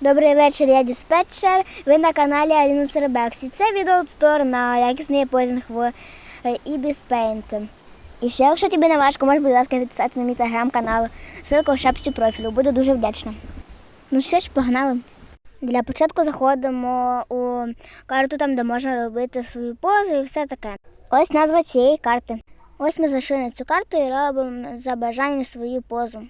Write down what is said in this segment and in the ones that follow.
Добрий вечір, я диспетчер. Ви на каналі Аліна Сербексі. Це відеотур на якісний в Ibis Paint. І ще, якщо тобі не важко, можеш, будь ласка, підписатися на мій телеграм-канал. Ссылка в шапці профілю. Буду дуже вдячна. Ну що ж, погнали. Для початку заходимо у карту, там, де можна робити свою позу і все таке. Ось назва цієї карти. Ось ми зайшли на цю карту і робимо за бажанням свою позу.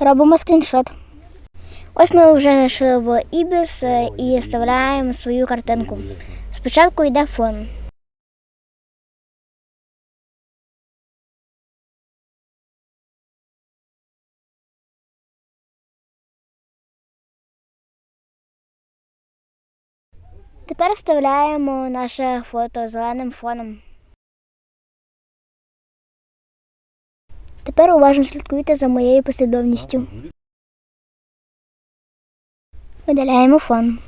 Робимо скріншот. Ось ми вже зайшли в Ibis е, і вставляємо свою картинку. Спочатку йде фон. Тепер вставляємо наше фото зеленим фоном. Тепер уважно слідкуйте за моєю послідовністю. Видаляємо фон.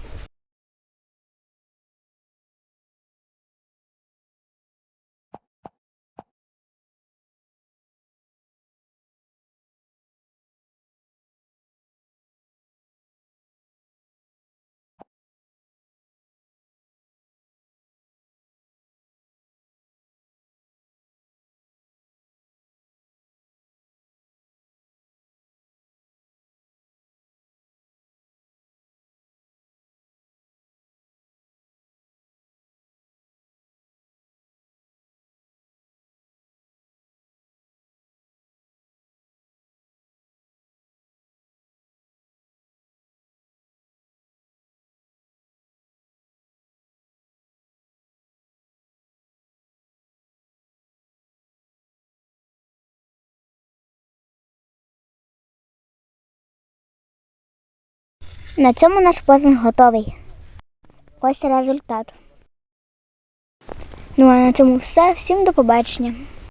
На цьому наш позинг готовий. Ось результат. Ну а на цьому все. Всім до побачення.